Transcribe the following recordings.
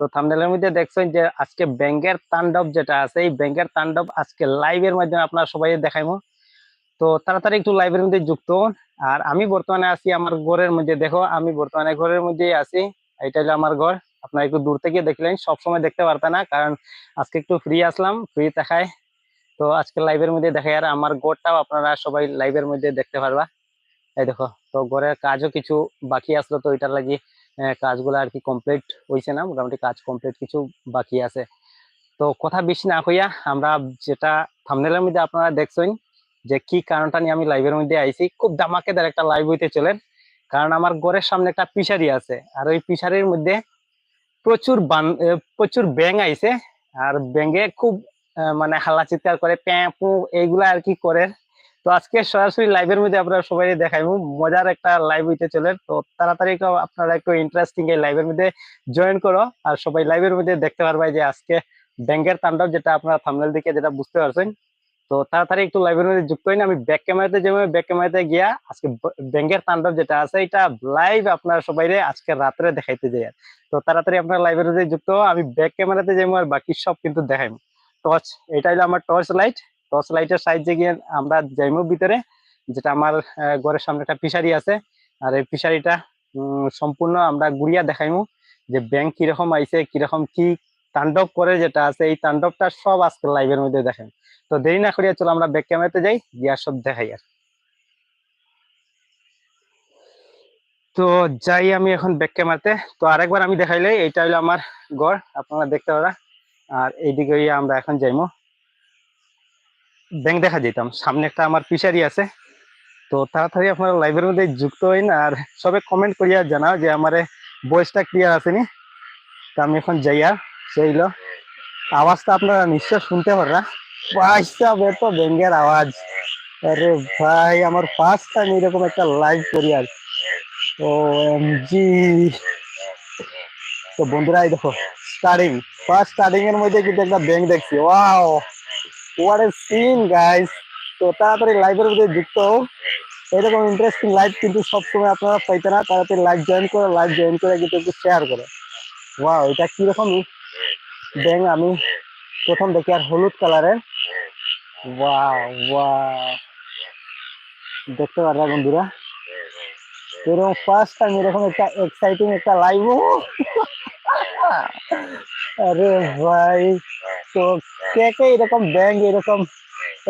তো থামনেলের মধ্যে দেখছেন যে আজকে ব্যাংকের তাণ্ডব যেটা আছে এই ব্যাংকের তাণ্ডব আজকে লাইভের মাধ্যমে আপনারা সবাই দেখাইমো তো তাড়াতাড়ি একটু লাইভের মধ্যে যুক্ত আর আমি বর্তমানে আছি আমার ঘরের মধ্যে দেখো আমি বর্তমানে ঘরের মধ্যেই আছি এটা হলো আমার ঘর। আপনারা একটু দূর থেকে দেখলেন সবসময় দেখতে পারবে না কারণ আজকে একটু ফ্রি আসলাম ফ্রি দেখায়। তো আজকে লাইভের মধ্যে দেখায় আর আমার ঘরটাও আপনারা সবাই লাইভের মধ্যে দেখতে পারবা। এই দেখো তো ঘরের কাজও কিছু বাকি আসলো তো এটার লাগি আহ, কাজগুলো আর কি কমপ্লিট হয়েছে না, মোটামুটি কাজ কমপ্লিট কিছু বাকি আছে। তো কথা বেশি না কইয়া আমরা যেটা থামনেলের মধ্যে আপনারা দেখছেন যে কি কারণটা নিয়ে আমি লাইভের মধ্যে আইছি, খুব দামাকেদার একটা লাইভ হইতে চলেন। কারণ আমার ঘরের সামনে একটা পিসারি আছে, আর ওই পিসারির মধ্যে প্রচুর বান প্রচুর ব্যাং আইছে, আর ব্যাঙে খুব মানে হাল্লা চিৎকার করে প্যাঁ পু এইগুলা আর কি করে। তো আজকে সরাসরি লাইভের মধ্যে আপনারা সবাই দেখাইবো। মজার একটা লাইভ হইতে চলে। তো তাড়াতাড়ি আপনারা একটু ইন্টারেস্টিং এই লাইভের মধ্যে জয়েন করো আর সবাই লাইভের মধ্যে দেখতে পারবে যে আজকে ব্যাংকের তাণ্ডব যেটা আপনারা থামনেল দিকে যেটা বুঝতে পারছেন। তো তাড়াতাড়ি একটু লাইভের মধ্যে যুক্ত হইন। আমি ব্যাক ক্যামেরাতে যেভাবে ব্যাক ক্যামেরাতে গিয়া আজকে ব্যাংকের তাণ্ডব যেটা আছে, এটা লাইভ আপনারা সবাই আজকে রাত্রে দেখাইতে যাই। তো তাড়াতাড়ি আপনারা লাইভের মধ্যে যুক্ত আমি ব্যাক ক্যামেরাতে যেমন আর বাকি সব কিন্তু দেখাইম টর্চ এটা হলো আমার টর্চ লাইট টর্চ লাইটের সাইডে গিয়ে আমরা যাইমো ভিতরে, যেটা আমার ঘরের সামনে একটা ফিশারি আছে। আর এই ফিশারিটা সম্পূর্ণ আমরা ঘুরিয়া দেখাইমু যে ব্যাংক কীরকম আইছে, কীরকম কি তাণ্ডব করে যেটা আছে, এই তাণ্ডবটা সব আজকে লাইভের মধ্যে দেখেন। তো দেরি না করিয়া চলো আমরা ব্যাক ক্যামেরাতে যাই, গিয়া সব দেখাই আর। তো যাই আমি এখন ব্যাক ক্যামেরাতে তো আরেকবার আমি দেখাইলে, এইটা হলো আমার ঘর, আপনারা দেখতে পারা। আর এইদিকে আমরা এখন যাইমো। ব্যাংক দেখা যেতাম। সামনে একটা আমার ফিশারি আছে। তো তাড়াতাড়ি আপনারা লাইভের মধ্যে যুক্ত হইন আর সবে কমেন্ট করিয়া জানাও যে আমার ভয়েসটা ক্লিয়ার আসেনি তো আমি এখন যাইয়া সেইলো আওয়াজটা আপনারা নিশ্চয় শুনতে পারা পয়সা বেতো ব্যাঙ্গের আওয়াজ। আরে ভাই, আমার ফার্স্ট টাইম এরকম একটা লাইভ করি আর। ও জি তো বন্ধুরা, এই দেখো স্টার্টিং ফার্স্ট স্টার্টিং এর মধ্যে কিন্তু একটা ব্যাংক দেখছি। Wow what a scene guys তো তাড়াতাড়ি লাইভের মধ্যে যুক্ত হও এরকম ইন্টারেস্টিং লাইভ কিন্তু সবসময় আপনারা পাইতে না। তাড়াতাড়ি লাইভ জয়েন করে লাইভ জয়েন করে কিন্তু একটু শেয়ার করে। ওয়াও এটা কীরকম ব্যাংক আমি প্রথম দেখি আর হলুদ কালারের ওয়াও ওয়াও দেখতে পারবা বন্ধুরা। এরকম ফার্স্ট টাইম এরকম একটা এক্সাইটিং একটা লাইভ আরে ভাই, তো কে কে এরকম ব্যাংক এরকম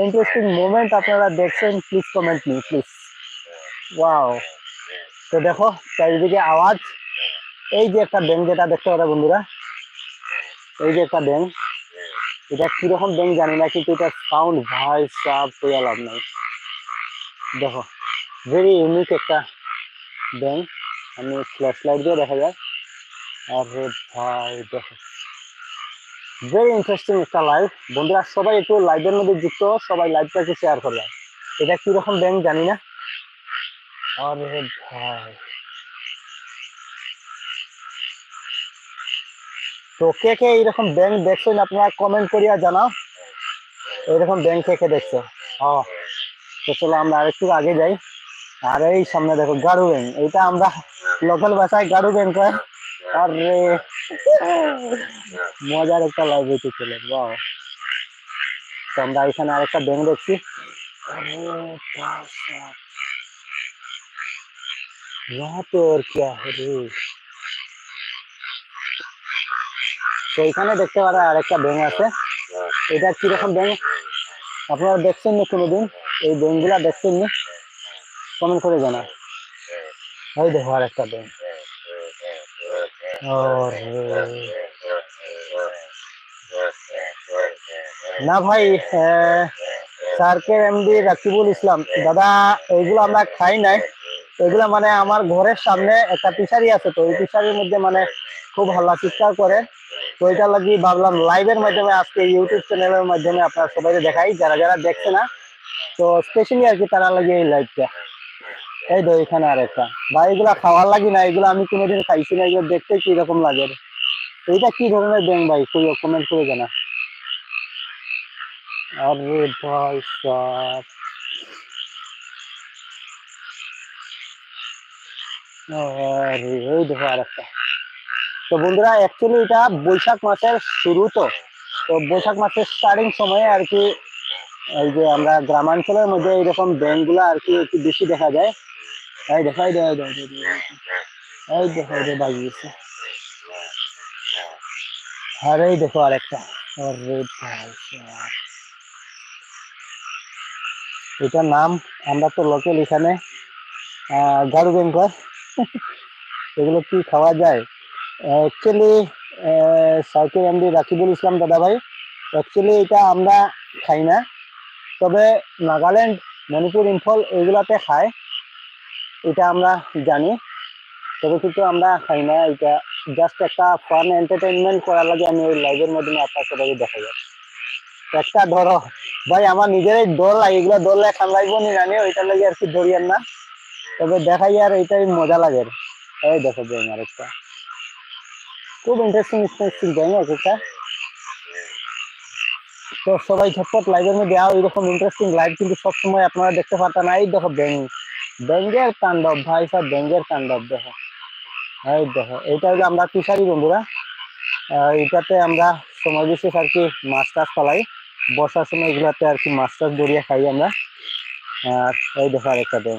ইন্টারেস্টিং মোমেন্ট আপনারা দেখছেন please comment me please wow তো দেখো, চারিদিকে আওয়াজ। এই যে একটা ব্যাংক যেটা দেখতে পারে বন্ধুরা, এই যে একটা ব্যাংক এটা কীরকম ব্যাংক জানি না, কিন্তু এটা সাউন্ড ভাই সাপ হইয়া লাভ নাই। দেখো ভেরি ইউনিক একটা ব্যাংক আমি ফ্ল্যাশ লাইট দিয়ে দেখা যায় আরে ভাই দেখো। ভেরি ইন্টারেস্টিং একটা লাইভ বন্ধুরা সবাই একটু লাইভের মধ্যে যুক্ত সবাই লাইভটাকে শেয়ার করবে এটা কীরকম ব্যাংক জানি না। আরে ভাই। তো কে কে এইরকম ব্যাংক দেখছেন আপনারা কমেন্ট করিয়া জানাও। এইরকম ব্যাংক কে কে দেখছ। ও তো চলো আমরা আরেকটু আগে যাই। আর এই সামনে দেখো গাড়ু ব্যাংক এটা আমরা লোকাল ভাষায় গাড়ু ব্যাংক হয়। আরে। মজার একটা লাইভ হয়েছে ছেলে বাহ। তো আমরা এখানে আরেকটা ব্যাংক দেখছি। তো আর কি রে তো এখানে দেখতে পারা আরেকটা ব্যাংক আছে। এটা কীরকম ব্যাংক আপনারা দেখছেন না কোনোদিন? এই ব্যাংকগুলা দেখছেন না? কমেন্ট করে জানা ওই দেখো আরেকটা ব্যাংক না ভাই সার্কের এমডি রাকিবুল ইসলাম। দাদা, এইগুলো আমরা খাই নাই। এগুলা মানে আমার ঘরের সামনে একটা পিসারি আছে, তো এই পিসারির মধ্যে মানে খুব হাল্লা চিৎকার করে। তো এটা লাগি ভাবলাম লাইভের মাধ্যমে, আজকে ইউটিউব চ্যানেলের মাধ্যমে আপনারা সবাই দেখাই, যারা যারা দেখছে না। তো স্পেশালি আর কি তারা লাগে এই লাইভটা এই তো এখানে আর একটা বা এগুলা খাওয়ার লাগি না, এগুলো আমি কোনোদিন খাইছি না, এগুলো দেখতে কি রকম লাগে? এইটা কি ধরনের ব্যাংক ভাই? কমেন্ট করে জানা। আরে ভাই সাব আরে, এই দেখো আর একটা তো বন্ধুরা অ্যাকচুয়ালি এটা বৈশাখ মাসের শুরু তো। তো বৈশাখ মাসের স্টার্টিং সময়ে আর কি এই যে আমরা গ্রামাঞ্চলের মধ্যে এইরকম ব্যাংকগুলো আর কি একটু বেশি দেখা যায়। এই দেখো এই দেখো এই দেখো, এই দেখো বাজিয়েছে আর সাব। এটার নাম আমরা তো লোকাল এখানে গাড়ু বেঙ্কর এগুলো কি খাওয়া যায় actually cycle MD Rakibul Islam দাদা ভাই অ্যাকচুয়ালি এটা আমরা খাই না তবে নাগাল্যান্ড মণিপুর ইম্ফল এগুলাতে খায় এটা আমরা জানি। তবে কিন্তু আমরা খাই না, এটা জাস্ট একটা ফান এন্টারটেনমেন্ট করার লাগে আমি ওই লাইভের মাধ্যমে আপনার সবাইকে দেখা যায় একটা ধরো, ভাই আমার নিজেরই ডর লাগে এগুলো ধরলে খান্দাইব নি জানি ওইটার লাগে আর কি ধরিয়েন না। তবে দেখাই আর এটাই মজা লাগে। এই দেখো ব্যাং আরেকটা খুব ইন্টারেস্টিং ইন্টারেস্টিং ব্যাং এক একটা। তো সবাই ঝটপট লাইভের মধ্যে আও এরকম ইন্টারেস্টিং লাইভ কিন্তু সবসময় আপনারা দেখতে পারতেন না। এই দেখো ব্যাং ব্যাঙ্গের তাণ্ডব, ভাই সব ব্যাঙ্গের তাণ্ডব, দেখো। এই দেখো এটা হলো আমরা ফিশারি বন্ধুরা এটাতে আমরা সময় বিশেষ আর কি মাছ টাছ পালাই। বর্ষার সময় এগুলাতে আর কি মাছ টাছ ধরিয়ে খাই আমরা। আর এই দেখো আরেকটা ব্যাং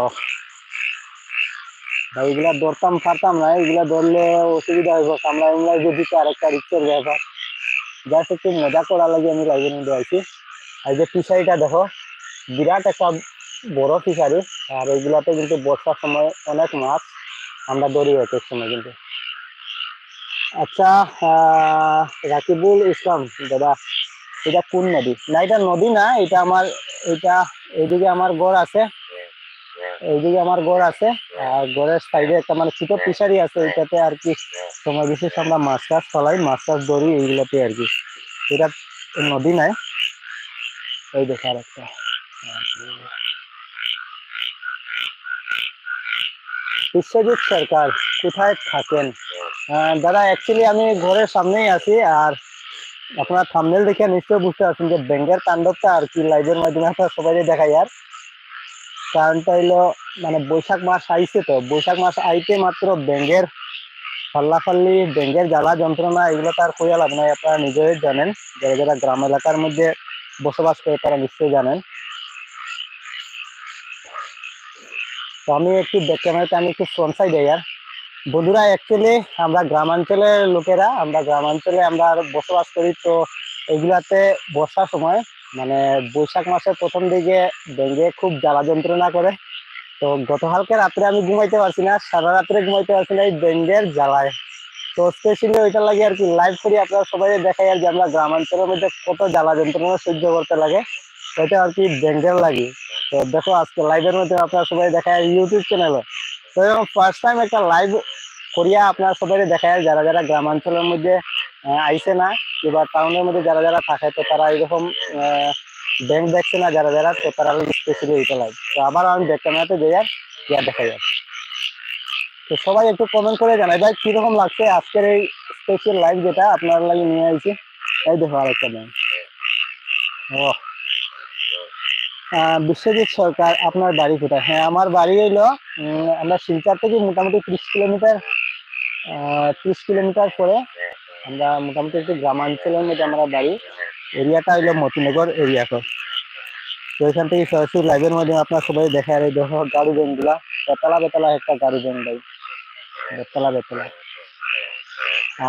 ও ভাই, এগুলা ধরতাম পারতাম না, এগুলা ধরলে অসুবিধা হইব। আমরা এগুলা যদি আরেকটা রিক্সের ব্যাপার। জাস্ট একটু মজা করা লাগে, আমি লাইভের মধ্যে আর এই যে ফিশারিটা দেখো, বিরাট একটা বড় ফিশারি আর এইগুলাতে কিন্তু বর্ষার সময় অনেক মাছ আমরা ধরি এক সময় কিন্তু। আচ্ছা রাকিবুল ইসলাম, দাদা, এটা কোন নদী? না, এটা নদী না, এটা আমার, এটা এইদিকে আমার গড় আছে। এইদিকে আমার গড় আছে, আর গড়ের সাইডে একটা মানে ছোট ফিশারি আছে এটাতে আর কি সময় বিশেষ আমরা মাছ টাছ ফলাই, মাছ টাছ ধরি এইগুলাতে আর কি। এটা নদী নাই। এই দেখো আর একটা বিশ্বজিৎ সরকার, কোথায় থাকেন? দাদা অ্যাকচুয়ালি আমি ঘরের সামনেই আছি আর আপনার থামনেল দেখে নিশ্চয়ই বুঝতে পারছেন যে ব্যাঙ্গের তাণ্ডবটা আর কি লাইভের মাধ্যমে আপনার সবাই দেখাই আর। কারণটা হইল মানে বৈশাখ মাস আইছে তো, বৈশাখ মাস আইতে মাত্র ব্যাঙ্গের ফাল্লাফাল্লি, ব্যাঙ্গের জ্বালা যন্ত্রণা এগুলো তো আর কইয়া লাভ নাই, আপনারা নিজেই জানেন, যারা যারা গ্রাম এলাকার মধ্যে বসবাস করে তারা নিশ্চয়ই জানেন। তো আমি একটু ক্যামেরাতে আমি একটু ফ্রন্ট সাইড আর বন্ধুরা অ্যাকচুয়ালি আমরা গ্রামাঞ্চলের লোকেরা, আমরা গ্রামাঞ্চলে আমরা বসবাস করি, তো এগুলাতে বর্ষার সময় মানে বৈশাখ মাসের প্রথম দিকে ডেঙ্গে খুব জ্বালা যন্ত্রণা করে। তো গতকালকে রাত্রে আমি ঘুমাইতে পারছি না, সারা রাত্রে ঘুমাইতে পারছি না এই ডেঙ্গের জ্বালায়। তো স্পেশালি ওইটা লাগে আর কি লাইভ করি, আপনারা সবাই দেখাই আর যে আমরা গ্রামাঞ্চলের মধ্যে কত জ্বালা যন্ত্রণা সহ্য করতে লাগে। ওইটা আর কি ডেঙ্গের লাগে। তো দেখো, আজকে লাইভের মধ্যে আপনারা সবাই দেখায় ইউটিউব চ্যানেলে তো এরকম ফার্স্ট টাইম একটা লাইভ করিয়া আপনারা সবাই দেখায়, যারা যারা গ্রামাঞ্চলের মধ্যে আইসে না, কিংবা টাউনের মধ্যে যারা যারা থাকে, তো তারা এরকম ব্যাংক দেখছে না, যারা যারা, তো তারা স্পেশালি এটা লাইভ তো আবার আমি ব্যাক ক্যামেরাতে যাই আর দেখা যায় তো সবাই একটু কমেন্ট করে জানাই, ভাই, কীরকম লাগছে আজকের এই স্পেশাল লাইভ যেটা আপনার লাগে নিয়ে আইছি? এই দেখো আরেকটা ব্যাংক ও বিশ্বজিৎ সরকার আপনার বাড়ি কোথায়? হ্যাঁ আমার বাড়ি হইল আমরা শিলচর থেকে মোটামুটি ত্রিশ কিলোমিটার ত্রিশ কিলোমিটার পরে আমরা মোটামুটি একটু গ্রামাঞ্চলের মধ্যে আমরা বাড়ি। এরিয়াটা হইল মতিনগর এরিয়া তো। এখান থেকে সরাসরি লাইভের মাধ্যমে আপনার সবাই দেখা আর দেখো, গাড়ি ব্যাংকগুলা, বেতলা বেতলা একটা গাড়ি ব্যাংক ভাই বেতলা বেতলা।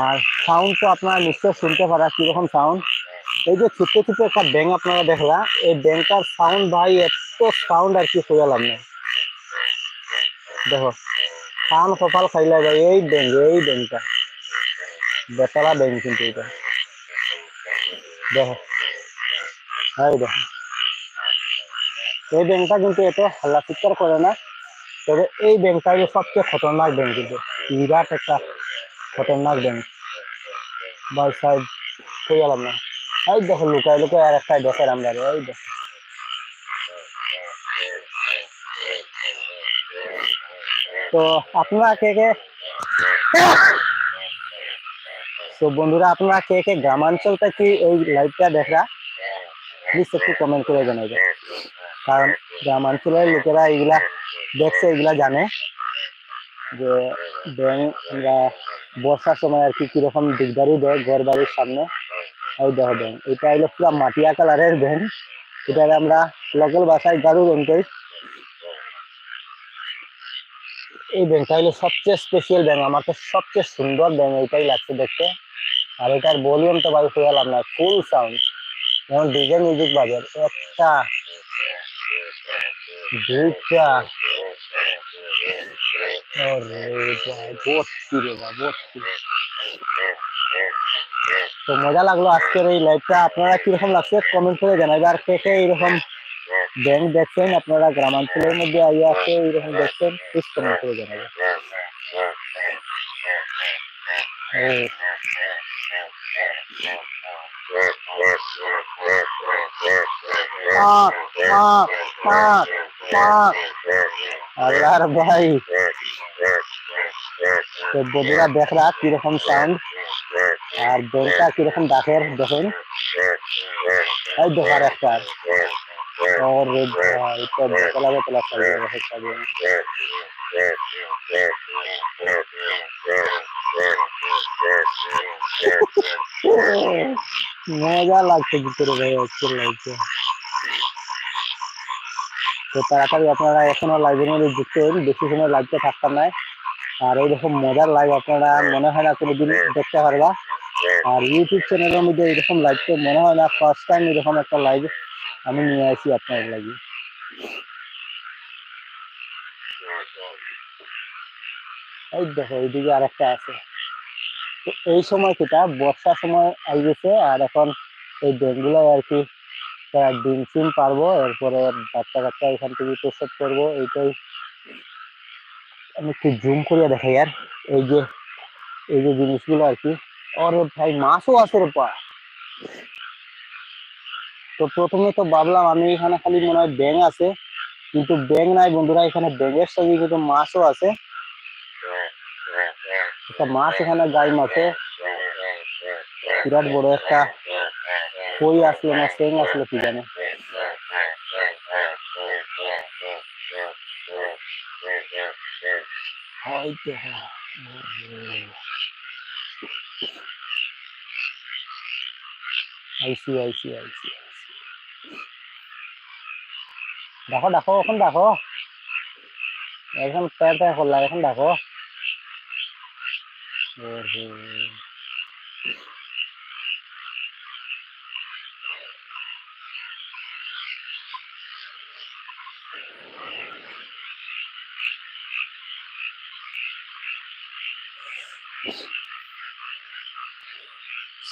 আর সাউন্ড তো আপনারা নিশ্চয় শুনতে পারা, কীরকম সাউন্ড এই যে ছোট্ট ছোট্ট একটা ব্যাংক আপনারা দেখলা, এই ব্যাংকটার সাউন্ড ভাই এত সাউন্ড আর কি হইলাম না দেখো, কান কপাল খাইলা ভাই এই ব্যাংক এই ব্যাংকটা বেতলা ব্যাংক কিন্তু এটা। দেখো, এই দেখো। এই ব্যাংকটা কিন্তু এত হাল্লা চিৎকার করে না, তবে এই ব্যাংকটা হলো সবচেয়ে খতরনাক ব্যাংক কিন্তু। বিরাট একটা খতরনাক ব্যাংক বাই সাইড গেলাম না এই দেখো লুকায় লুকায় আর একটা দেখের আমরা এই দেখো তো আপনারা কে কে তো বন্ধুরা, আপনারা কে কে গ্রামাঞ্চলটা কি এই লাইভটা দেখা প্লিজ একটু কমেন্ট করে জানাবেন কারণ গ্রামাঞ্চলের লোকেরা এগুলা দেখছে এগুলা জানে যে ব্যাংক আমরা বর্ষার সময় আর কি কীরকম দিকদারি দেয় ঘর বাড়ির সামনে। এই দেখো ব্যাংক এটা হলো পুরো মাটিয়া কালারের ব্যাংক এটাকে আমরা লোকাল ভাষায় গাড়ু ব্যাংক কই এই ব্যাংকটা হলো সবচেয়ে স্পেশাল ব্যাংক আমার তো সবচেয়ে সুন্দর ব্যাংক এইটাই লাগছে দেখতে। আর এটার ভলিউম তো ভাই পেলাম না ফুল সাউন্ড যেমন ডিজে মিউজিক বাজার, একটা, দুইটা। ভাই ভর্তি রে ভর্তি তো মজা লাগল আজকের এই লাইভটা আপনারা কীরকম লাগছে কমেন্ট করে জানাবেন আর কে কে এইরকম ব্যাংক দেখছেন, আপনারা গ্রামাঞ্চলের মধ্যে আইয়া আছে এইরকম দেখছেন প্লিজ কমেন্ট করে জানাবেন ও পাক পাক পাক পাক আল্লাহর ভাই তো বন্ধুরা দেখ রা কীরকম সাউন্ড আর ব্যাংকটা কিরকম ডাকের দেখেন এই দেখার একটা और भाई तो बोतला बोतला साइड में रखे साइड में মজা লাগছে ভিতরে ভাই আজকের লাইভে তো তাড়াতাড়ি আপনারা এখনো লাইভের মধ্যে যুক্ত হন বেশি সময় লাইভটা থাকতাম না আর এইরকম মজার লাইভ আপনারা মনে হয় না কোনোদিন দেখতে পারবা আর ইউটিউব চ্যানেলের মধ্যে এরকম লাইভ তো মনে হয় না ফার্স্ট টাইম এরকম একটা লাইভ আমি নিয়ে আসি আপনার লাগি। এই দেখো, এইদিকে আরেকটা আছে। তো এই সময় যেটা বর্ষার সময় আই গেছে আর এখন এই ড্যামগুলো আর কি ডিম সিম পারব, এরপরে বাচ্চা কাচ্চা এখান থেকে প্রসব করব, এইটাই। আমি একটু জুম করিয়া দেখাই আর, এই যে এই যে জিনিসগুলো আর কি। ওরে ভাই, মাছও আছে রে পা তো প্রথমে তো ভাবলাম আমি এখানে খালি মনে হয় ব্যাং আছে, কিন্তু ব্যাং নাই বন্ধুরা, এখানে ব্যাঙের সঙ্গে কিন্তু মাছও আছে। একটা মাছ এখানে গাই মাছে বিরাট বড় একটা কই আসলো না, সেং আসলো কি জানে। হয়তো আইসি আইসি আইসি দেখো দেখো এখন দেখো। এখন প্যার প্যার করলাম এখন দেখো।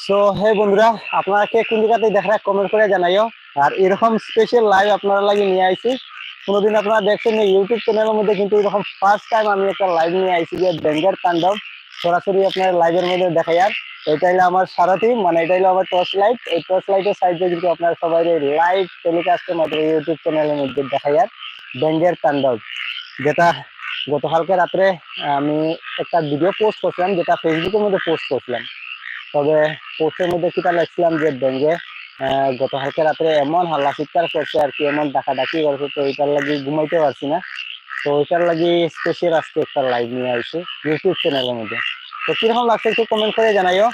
সো হে বন্ধুরা, আপনারা কে কোন জায়গাতে দেখা কমেন্ট করে জানাইও। আর এরকম স্পেশাল লাইভ আপনারা লাগে নিয়ে আইছি। কোনোদিন আপনারা দেখছেন ইউটিউব চ্যানেলের মধ্যে কিন্তু এরকম ফার্স্ট টাইম আমি একটা লাইভ নিয়ে আইছি যে ব্যাঙ্গার তাণ্ডব সরাসরি আপনার লাইভের মধ্যে দেখাই আর। এটা হলো আমার সারাথি মানে এটা হলো আমার টর্চ লাইট এই টর্চ লাইটের সাইডে কিন্তু আপনারা সবাই লাইভ টেলিকাস্টের মাধ্যমে ইউটিউব চ্যানেলের মধ্যে দেখাই আর। ব্যাঙ্গের তাণ্ডব যেটা গতকালকে রাত্রে আমি একটা ভিডিও পোস্ট করছিলাম, যেটা ফেসবুকের মধ্যে পোস্ট করছিলাম। তবে পোস্টের মধ্যে কিটা লিখছিলাম যে ব্যাঙ্গে গতকালকে রাত্রে এমন হাল্লা চিৎকার করছে আর কি, এমন ডাকাডাকি করছে, তো এটার লাগি ঘুমাইতে পারছি না। তো ওইটার লাগি স্পেশাল আজকে একটা লাইভ নিয়ে আসছি ইউটিউব চ্যানেলের মধ্যে। তো কীরকম লাগছে একটু কমেন্ট করে জানাইও।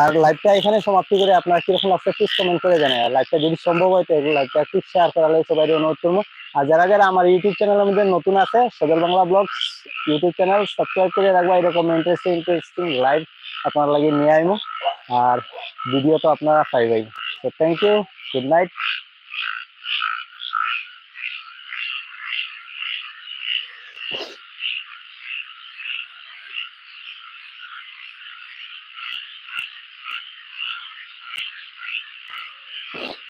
আর লাইভটা এখানে সমাপ্তি করে আপনার কীরকম লাগছে প্লিজ কমেন্ট করে জানাই আর লাইভটা যদি সম্ভব হয় তো লাইভটা একটু শেয়ার করালে সবাই অনুরোধ করব। আর যারা যারা আমার ইউটিউব চ্যানেলের মধ্যে নতুন আছে Sadar Bangla blog YouTube channel subscribe করে রাখব, এরকম ইন্টারেস্টিং ইন্টারেস্টিং লাইভ আপনার লাগে নিয়ে আইমো। আর ভিডিও তো আপনারা পাইবাই। তো থ্যাংক ইউ গুড নাইট